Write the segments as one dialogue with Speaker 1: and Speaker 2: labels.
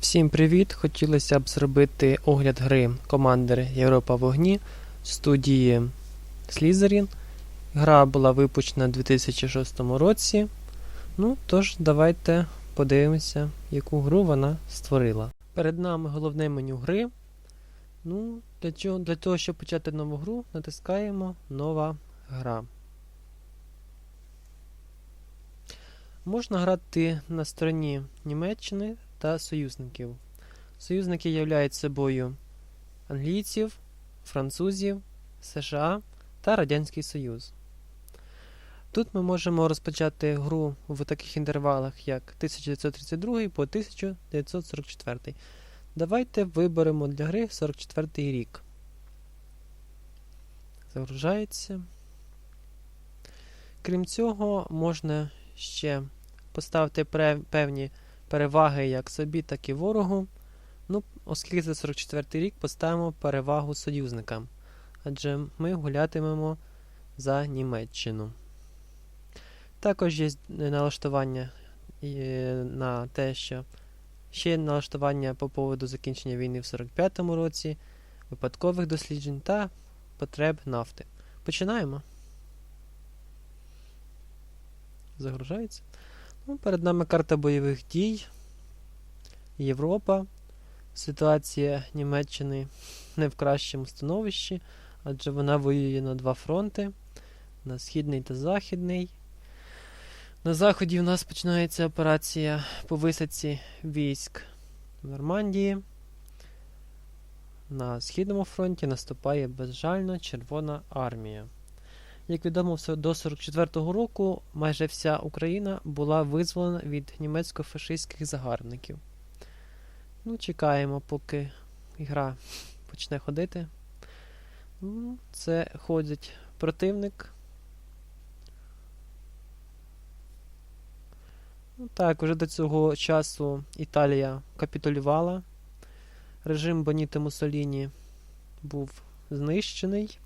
Speaker 1: Всім привіт! Хотілося б зробити огляд гри Командер Європа в огні в студії Slytherin. Гра була випущена у 2006 році. Ну, тож, давайте подивимося, яку гру вона створила. Перед нами головне меню гри. Ну, для, чого, для того, щоб почати нову гру, натискаємо Нова гра. Можна грати на стороні Німеччини та союзників. Союзники являють собою англійців, французів, США та Радянський Союз. Тут ми можемо розпочати гру в таких інтервалах, як 1932 по 1944. Давайте виберемо для гри 44 рік. Загружається. Крім цього, можна ще поставити певні переваги як собі, так і ворогу. Ну, Оскільки це 44 рік, поставимо перевагу союзникам. Адже ми гулятимемо за Німеччину. Також є налаштування на те, що ще є налаштування по поводу закінчення війни в 45-му році, випадкових досліджень та потреб нафти. Починаємо. Загружається. Ну, Перед нами карта бойових дій. Європа. Ситуація Німеччини не в кращому становищі, адже вона воює на два фронти: на східний та західний. На заході у нас починається операція по висадці військ в Нормандії. На Східному фронті наступає безжально Червона армія. Як відомо, до 44-го року майже вся Україна була визволена від німецько-фашистських загарбників. Ну, Чекаємо, поки гра почне ходити. Ну, Це ходить противник. Ну, Так, вже до цього часу Італія капітулювала. Режим Боніти Муссоліні був знищений.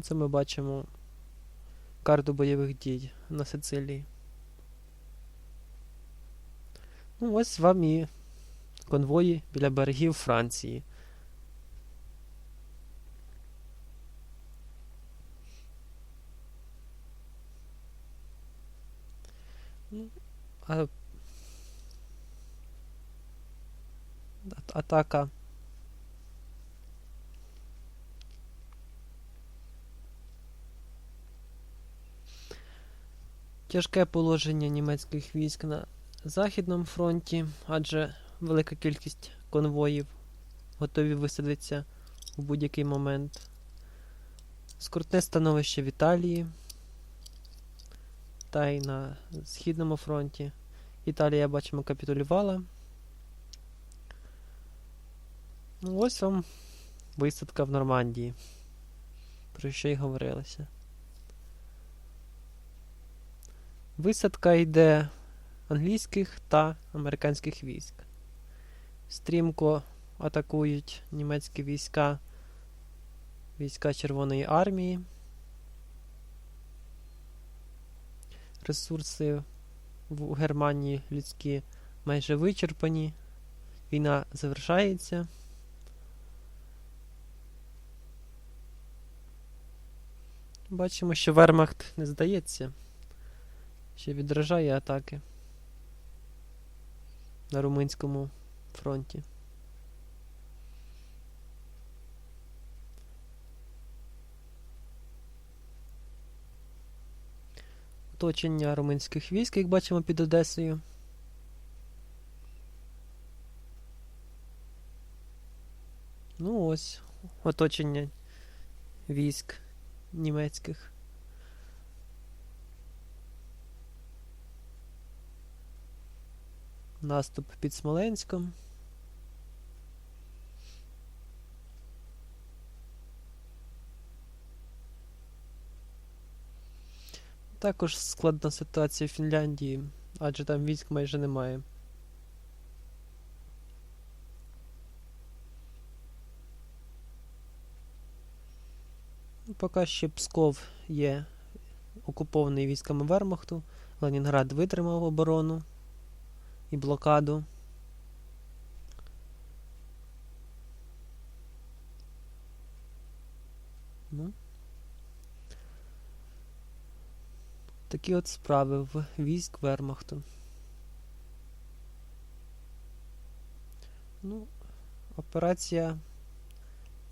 Speaker 1: Це ми бачимо карту бойових дій на Сицилії. Ну, ось вам і конвої біля берегів Франції. Ну, а... Атака Тяжке положення німецьких військ на Західному фронті, адже велика кількість конвоїв готові висадитися у будь-який момент. Скрутне становище в Італії та й на Східному фронті. Італія, бачимо, капітулювала. Ну, Ось вам висадка в Нормандії, про що й говорилося. Висадка йде англійських та американських військ. Стрімко атакують німецькі війська, війська Червоної армії. Ресурси в Германії людські майже вичерпані. Війна завершається. Бачимо, що Вермахт не здається ще відражає атаки на румунському фронті. Оточення румунських військ, як бачимо під Одесою. Ну ось оточення військ німецьких. Наступ під Смоленськом. Також складна ситуація в Фінляндії, адже там військ майже немає. Поки ще Псков є окупований військами Вермахту, Ленінград витримав оборону і блокаду. Ну. Такі от справи в військ Вермахту. Ну, операція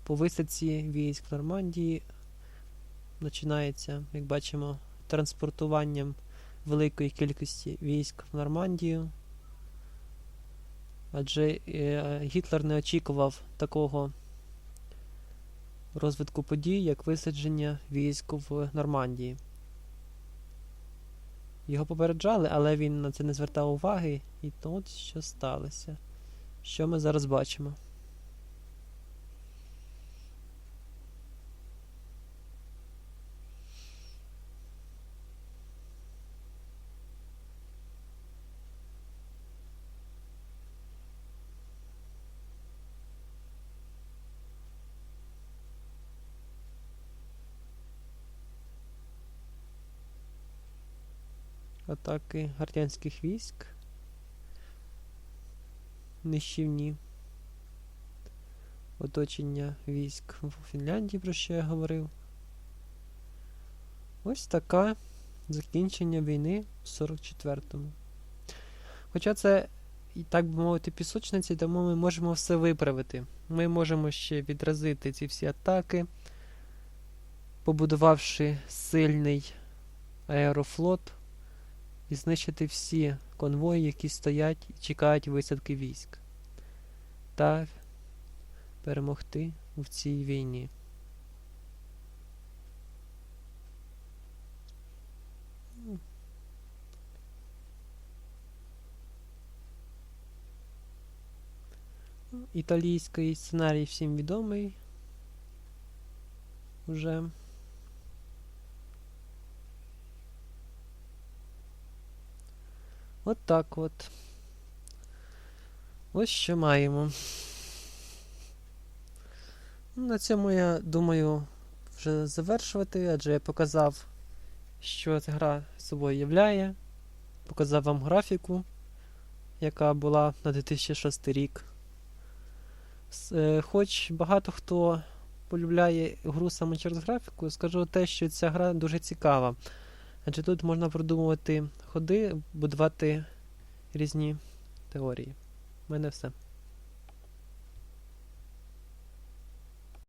Speaker 1: по висадці військ в Нормандії починається, як бачимо, транспортуванням великої кількості військ в Нормандію. Адже е, Гітлер не очікував такого розвитку подій, як висадження військ в Нормандії. Його попереджали, але він на це не звертав уваги, і от що сталося. Що ми зараз бачимо? Атаки радянських військ. Нищівні. Оточення військ в Фінляндії, про що я говорив. Ось таке закінчення війни в 44-му. Хоча це, так би мовити, пісочниці, тому ми можемо все виправити. Ми можемо ще відразити ці всі атаки, побудувавши сильний аерофлот і знищити всі конвої, які стоять і чекають висадки військ, та перемогти в цій війні. Італійський сценарій всім відомий. Уже. От так от. Ось що маємо. Ну, На цьому я думаю вже завершувати, адже я показав, що ця гра собою являє. Показав вам графіку, яка була на 2006 рік. Е, Хоч багато хто полюбляє гру саме через графіку, скажу те, що ця гра дуже цікава. Адже тут можна продумувати ходи, будувати різні теорії. У мене все.